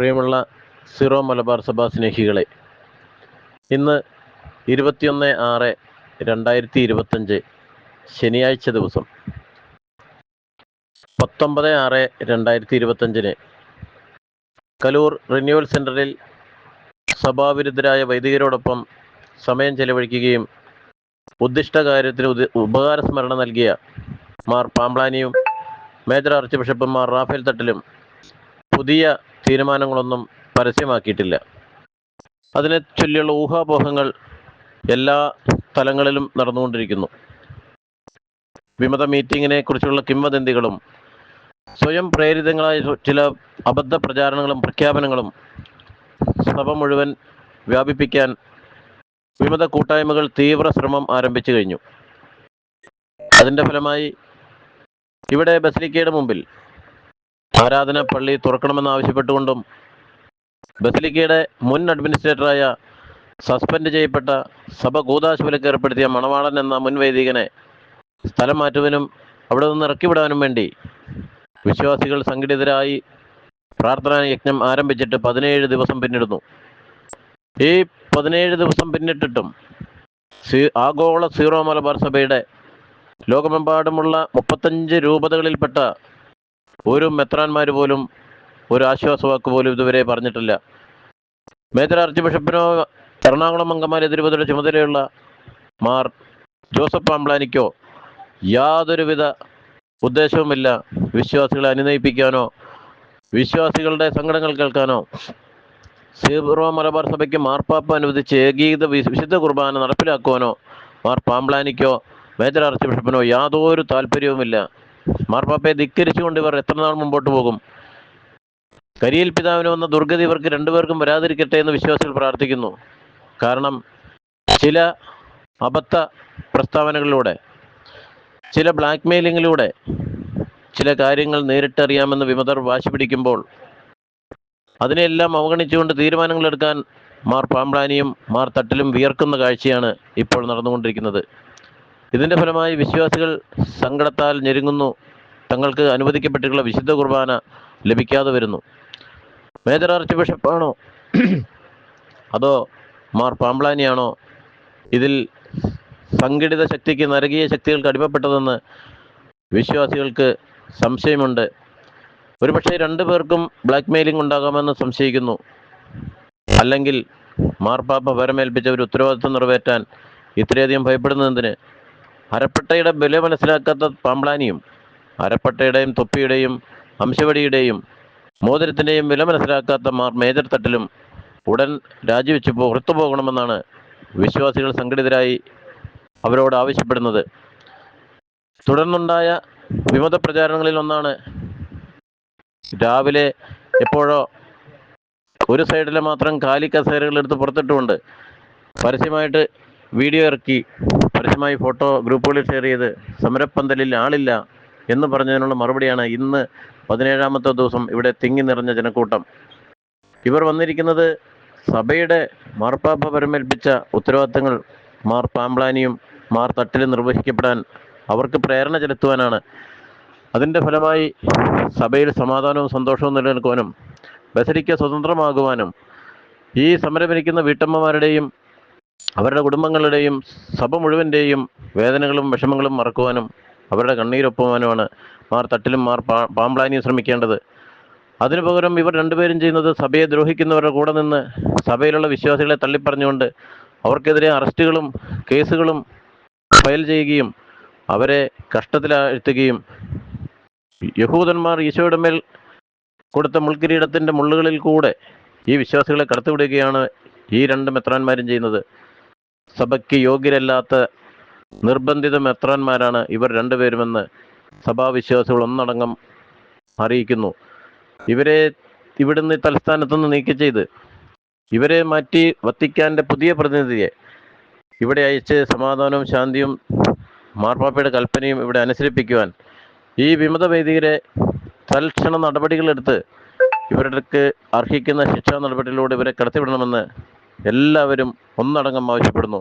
പ്രിയമുള്ള സിറോ മലബാർ സഭാ സ്നേഹികളെ ഇന്ന് ഇരുപത്തിയൊന്ന് ആറ് രണ്ടായിരത്തി ഇരുപത്തഞ്ച് ശനിയാഴ്ച ദിവസം പത്തൊമ്പത് ആറ് രണ്ടായിരത്തി ഇരുപത്തഞ്ചിന് കലൂർ റിന്യൂവൽ സെന്ററിൽ സഭാവിരുദ്ധരായ വൈദികരോടൊപ്പം സമയം ചെലവഴിക്കുകയും ഉദ്ദിഷ്ട കാര്യത്തിന് ഉപകാരസ്മരണ നൽകിയ മാർ പാമ്പ്ലാനിയും മേജർ ആർച്ച് ബിഷപ്പും മാർ റാഫേൽ തട്ടിലും പുതിയ തീരുമാനങ്ങളൊന്നും പരസ്യമാക്കിയിട്ടില്ല. അതിനെ ചൊല്ലിയുള്ള ഊഹാപോഹങ്ങൾ എല്ലാ തലങ്ങളിലും നടന്നുകൊണ്ടിരിക്കുന്നു. വിമത മീറ്റിങ്ങിനെ കുറിച്ചുള്ള കിംവദന്തികളും സ്വയം പ്രേരിതങ്ങളായ ചില അബദ്ധ പ്രചാരണങ്ങളും പ്രഖ്യാപനങ്ങളും സഭ മുഴുവൻ വ്യാപിപ്പിക്കാൻ വിമത കൂട്ടായ്മകൾ തീവ്ര ശ്രമം ആരംഭിച്ചു കഴിഞ്ഞു. അതിന്റെ ഫലമായി ഇവിടെ ബസലിക്കയുടെ മുമ്പിൽ ആരാധന പള്ളി തുറക്കണമെന്ന് ആവശ്യപ്പെട്ടുകൊണ്ടും ബസലിക്കയുടെ മുൻ അഡ്മിനിസ്ട്രേറ്ററായ സസ്പെൻഡ് ചെയ്യപ്പെട്ട സഭ കൂതാശ വിലക്ക് ഏർപ്പെടുത്തിയ മണവാളൻ എന്ന മുൻ വൈദികനെ സ്ഥലം മാറ്റുവാനും അവിടെ നിന്ന് ഇറക്കിവിടാനും വേണ്ടി വിശ്വാസികൾ സംഘടിതരായി പ്രാർത്ഥനാ യജ്ഞം ആരംഭിച്ചിട്ട് പതിനേഴ് ദിവസം പിന്നിടുന്നു. ഈ പതിനേഴ് ദിവസം പിന്നിട്ടിട്ടും ആഗോള സീറോ മലബാർ സഭയുടെ ലോകമെമ്പാടുമുള്ള മുപ്പത്തഞ്ച് രൂപതകളിൽപ്പെട്ട ഒരു മെത്രാന്മാർ പോലും ഒരു ആശ്വാസവാക്ക് പോലും ഇതുവരെ പറഞ്ഞിട്ടില്ല. മേജർ ആർച്ച് ബിഷപ്പിനോ എറണാകുളം അങ്കമാലി തിരുവനന്തപുരം ചുമതലയുള്ള മാർ ജോസഫ് പാമ്പ്ലാനിക്കോ യാതൊരുവിധ ഉദ്ദേശവുമില്ല. വിശ്വാസികളെ അനുനയിപ്പിക്കാനോ വിശ്വാസികളുടെ സങ്കടങ്ങൾ കേൾക്കാനോ. സീറോ മലബാർ സഭയ്ക്ക് മാർപ്പാപ്പ അനുവദിച്ച് ഏകീകൃത വിശുദ്ധ കുർബാന നടപ്പിലാക്കുവാനോ മാർ പാമ്പ്ലാനിക്കോ മേജർ ആർച്ച് ബിഷപ്പിനോ യാതൊരു താല്പര്യവുമില്ല. മാർപ്പാപ്പയെ ധിക്കരിച്ചുകൊണ്ട് ഇവർ എത്ര നാൾ മുമ്പോട്ട് പോകും? കരിയിൽ പിതാവിന് വന്ന ദുർഗതി ഇവർക്ക് രണ്ടുപേർക്കും വരാതിരിക്കട്ടെ എന്ന് വിശ്വാസികൾ പ്രാർത്ഥിക്കുന്നു. കാരണം ചില അബദ്ധ പ്രസ്താവനകളിലൂടെ ചില ബ്ലാക്ക് മെയിലിങ്ങിലൂടെ ചില കാര്യങ്ങൾ നേരിട്ടറിയാമെന്ന് വിമതർ വാശി പിടിക്കുമ്പോൾ അതിനെല്ലാം അവഗണിച്ചുകൊണ്ട് തീരുമാനങ്ങൾ എടുക്കാൻ മാർ പാമ്പ്ലാനിയും മാർ തട്ടിലും വിയർക്കുന്ന കാഴ്ചയാണ് ഇപ്പോൾ നടന്നുകൊണ്ടിരിക്കുന്നത്. ഇതിന്റെ ഫലമായി വിശ്വാസികൾ സങ്കടത്താൽ ഞെരുങ്ങുന്നു. തങ്ങൾക്ക് അനുവദിക്കപ്പെട്ടിട്ടുള്ള വിശുദ്ധ കുർബാന ലഭിക്കാതെ വരുന്നു. മേജർ ആർച്ച് ബിഷപ്പാണോ അതോ മാർ പാമ്പ്ലാനിയാണോ ഇതിൽ സംഘടിത ശക്തിക്ക് നരകീയ ശക്തികൾക്ക് അടിമപ്പെട്ടതെന്ന് വിശ്വാസികൾക്ക് സംശയമുണ്ട്. ഒരുപക്ഷെ രണ്ടു പേർക്കും ബ്ലാക്ക് മെയിലിംഗ് ഉണ്ടാകാമെന്ന് സംശയിക്കുന്നു. അല്ലെങ്കിൽ മാർപ്പാപ്പ വരമേൽപ്പിച്ച ഒരു ഉത്തരവാദിത്വം നിറവേറ്റാൻ ഇത്രയധികം ഭയപ്പെടുന്നതിന് അരപ്പട്ടയുടെ വില മനസ്സിലാക്കാത്ത പാമ്പ്ലാനിയും അരപ്പട്ടയുടെയും തൊപ്പിയുടെയും അംശവടിയുടെയും മോതിരത്തിന്റെയും വില മനസ്സിലാക്കാത്ത മാർ മേജർ തട്ടിലും ഉടൻ രാജിവെച്ച് പുറത്തു പോകണമെന്നാണ് വിശ്വാസികൾ സംഘടിതരായി അവരോട് ആവശ്യപ്പെടുന്നത്. തുടർന്നുണ്ടായ വിമത പ്രചാരണങ്ങളിൽ ഒന്നാണ് രാവിലെ എപ്പോഴോ ഒരു സൈഡിലെ മാത്രം കാലി എടുത്ത് പുറത്തിട്ടുകൊണ്ട് പരസ്യമായിട്ട് വീഡിയോ ഇറക്കി പരസ്യമായി ഫോട്ടോ ഗ്രൂപ്പുകളിൽ ഷെയർ ചെയ്ത് സമരപ്പന്തലിൽ ആളില്ല എന്ന് പറഞ്ഞതിനുള്ള മറുപടിയാണ് ഇന്ന് പതിനേഴാമത്തെ ദിവസം ഇവിടെ തിങ്ങി നിറഞ്ഞ ജനക്കൂട്ടം. ഇവർ വന്നിരിക്കുന്നത് സഭയുടെ മാർപ്പാപ്പ പരമേൽപ്പിച്ച ഉത്തരവാദിത്തങ്ങൾ മാർ പാമ്പ്ലാനിയും മാർ തട്ടിലും നിർവഹിക്കപ്പെടാൻ അവർക്ക് പ്രേരണ ചെലുത്തുവാനാണ്. അതിന്റെ ഫലമായി സഭയിൽ സമാധാനവും സന്തോഷവും നിലനിൽക്കുവാനും ബസരിക്ക സ്വതന്ത്രമാകുവാനും ഈ സമരമിരിക്കുന്ന വീട്ടമ്മമാരുടെയും അവരുടെ കുടുംബങ്ങളുടെയും സഭ മുഴുവന്റെയും വേദനകളും വിഷമങ്ങളും മറക്കുവാനും അവരുടെ കണ്ണീരൊപ്പുവാനുമാണ് മാർ തട്ടിലും മാർ പാ പാമ്പ്ലാനിയും ശ്രമിക്കേണ്ടത്. അതിനു പകരം ഇവർ രണ്ടുപേരും ചെയ്യുന്നത് സഭയെ ദ്രോഹിക്കുന്നവരുടെ കൂടെ നിന്ന് സഭയിലുള്ള വിശ്വാസികളെ തള്ളിപ്പറഞ്ഞുകൊണ്ട് അവർക്കെതിരെ അറസ്റ്റുകളും കേസുകളും ഫയൽ ചെയ്യുകയും അവരെ കഷ്ടത്തിലാഴ്ത്തുകയും യഹൂദന്മാർ ഈശോയുടെ മേൽ കൊടുത്ത മുൾക്കിരീടത്തിന്റെ മുള്ളുകളിൽ കൂടെ ഈ വിശ്വാസികളെ കടത്തിവിടുകയാണ് ഈ രണ്ട് മെത്രാന്മാരും ചെയ്യുന്നത്. സഭയ്ക്ക് യോഗ്യരല്ലാത്ത നിർബന്ധിത മെത്രാന്മാരാണ് ഇവർ രണ്ടുപേരുമെന്ന് സഭാവിശ്വാസികൾ ഒന്നടങ്കം അറിയിക്കുന്നു. ഇവരെ ഇവിടുന്ന് തലസ്ഥാനത്തു നിന്ന് നീക്കം ചെയ്ത് ഇവരെ മാറ്റി വത്തിക്കാന്റെ പുതിയ പ്രതിനിധിയെ ഇവിടെ അയച്ച് സമാധാനവും ശാന്തിയും മാർപ്പാപ്പയുടെ കൽപ്പനയും ഇവിടെ അനുസരിപ്പിക്കുവാൻ ഈ വിമത വൈദികരെ തൽക്ഷണ നടപടികളെടുത്ത് ഇവർക്ക് അർഹിക്കുന്ന ശിക്ഷാ നടപടികളിലൂടെ ഇവരെ കടത്തിവിടണമെന്ന് എല്ലാവരും ഒന്നടങ്കം ആവശ്യപ്പെടുന്നു.